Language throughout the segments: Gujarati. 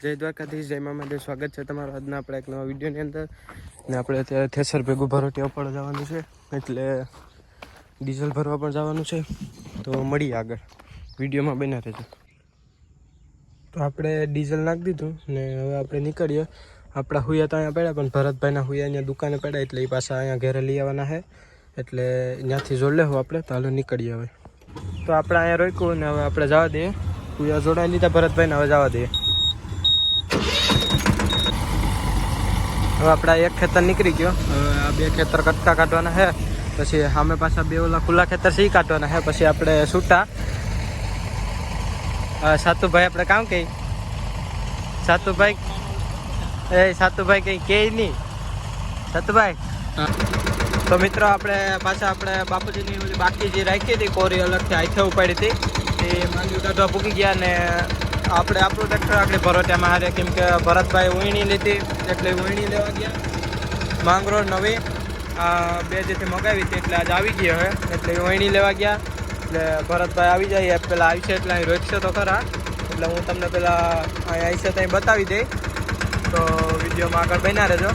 જય દ્વારકાધીશ, જય મામાદેવ સ્વાગત છે તમારું આજના આપણે એક નવા વિડીયોની અંદર. ને આપણે અત્યારે થેસર ભેગું ભરોટીઓ પણ જવાનું છે, એટલે ડીઝલ ભરવા પણ જવાનું છે. તો મળીએ આગળ, વિડીયોમાં બન્યા રહેજો. તો આપણે ડીઝલ નાખી દીધું ને હવે આપણે નીકળીએ. આપણા હુયા તો અહીંયા પડ્યા, પણ ભરતભાઈના હુયા અહીંયા દુકાને પડ્યા, એટલે એ પાછા અહીંયા ઘરે લઈ આવવાના છે. એટલે ત્યાંથી જોડ લેવું આપણે, તો હાલો નીકળીએ હવે. તો આપણે અહીંયા રોક્યું ને હવે આપણે જવા દઈએ. હુયા જોડાઈ લીધા ભરતભાઈને, હવે જવા દઈએ. હવે આપણા એક ખેતર નીકળી ગયો. હવે આ બે ખેતર કટકા કાઢવાના છે. પછી સામે પાછા બે ઓલા ખુલ્લા ખેતર સી કાઢવાના છે. પછી આપણે છૂટા. સાતુભાઈ આપણે કામ કહી સાતુભાઈ એ સાતુભાઈ કંઈ કે નહીં. સાતુભાઈ? તો મિત્રો આપણે પાછા આપણે બાપુજીની બાકી જે રાખી હતી કોરી અલગથી હાથે ઉપાડી હતી એ માંડવી કાઢવા ભૂકી ગયા ને આપણે આપણું ટ્રેક્ટર આગળ ભરોટામાં હારે. કેમ કે ભરતભાઈ ઉઈણી લીધી, એટલે ઉઈણી લેવા ગયા. માંગરો નવી, આ બે જેથી મગાવી હતી, એટલે આજે આવી ગઈ હવે. એટલે ઉઈણી લેવા ગયા. એટલે ભરતભાઈ આવી જાય પેલા આવી છે એટલે અહીં રોકશે તો ખરા. એટલે હું તમને પેલા અહીં આવી છે ત્યાં બતાવી દઈ તો વિડીયોમાં આગળ બન્યા રહેજો.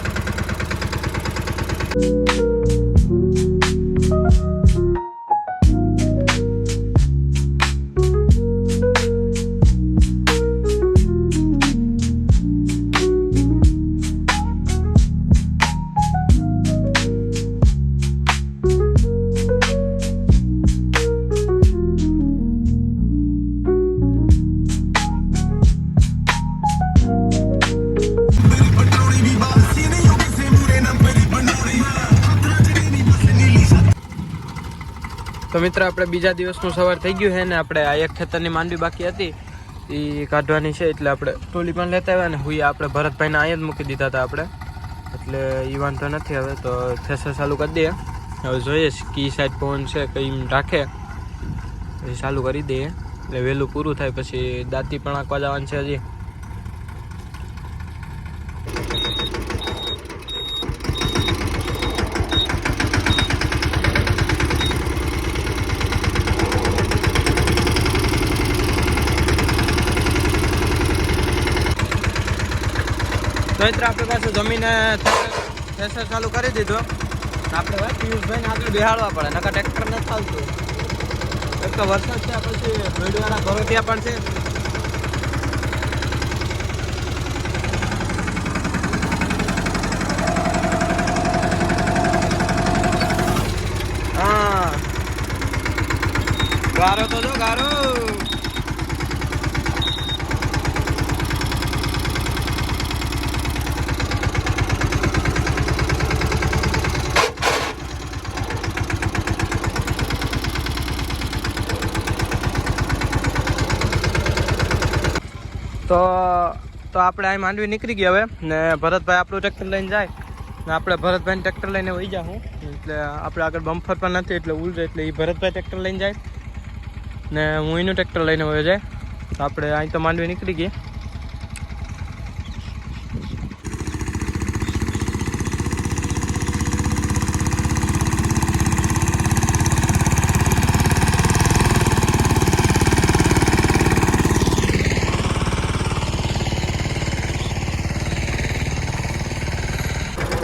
તો મિત્ર, આપણે બીજા દિવસનું સવાર થઈ ગયું છે ને આપણે આ એક ખેતરની માંડવી બાકી હતી. એ કાઢવાની છે, એટલે આપણે ટોલી પણ લેતા આવ્યા ને હુઈ આપણે ભરતભાઈને અહીંયા જ મૂકી દીધા હતા આપણે. એટલે એ વાંધો નથી હવે, તો થેસર ચાલુ કરી દઈએ. હવે જોઈએ કી સાઈડ પવન છે, કઈ રાખે. પછી ચાલુ કરી દઈએ. એટલે વહેલું પૂરું થાય, પછી દાંતી પણ આંકવા જવાનું છે હજી. તો મિત્ર આપણે પાસે જમીને થ્રેસર ચાલુ કરી દીધો. આપણે ભાઈ પિયુષભાઈને આગળ બેહાડવા પડે, નકર ટ્રેક્ટર નથી ચાલતું. એક તો વરસાદ છે, પછી ભેડવાળા ઘરોટિયા પણ છે. ગારો તો જો, ગારો. તો તો આપણે અહીં માંડવી નીકળી ગયા હવે. ને ભરતભાઈ આપણું ટ્રેક્ટર લઈને જાય. ને આપણે ભરતભાઈને ટ્રેક્ટર લઈને વહી જાઉં એટલે આપણે આગળ બમ્ફર પણ નથી, એટલે ઉલટે એટલે એ ભરતભાઈ ટ્રેક્ટર લઈને જાય. ને હું એનું ટ્રેક્ટર લઈને વહી જાય. તો આપણે અહીં તો માંડવી નીકળી ગઈ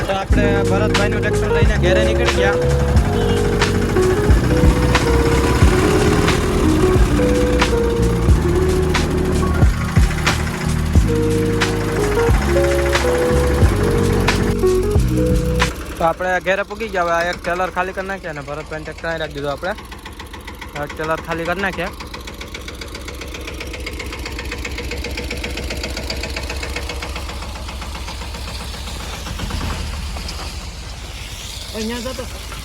તો આપણે ભરતભાઈનું ટ્રેક્ટર લઈને ઘેરે નીકળી ગયા. તો આપણે ઘેરે પૂગી ગયા. હવે એક ટેલર ખાલી કરી નાખ્યા ને ભરતભાઈ ટ્રેક્ટર રાખી દીધું આપણે. એક ટેલર ખાલી કરી નાખ્યા. અહીંયા જતો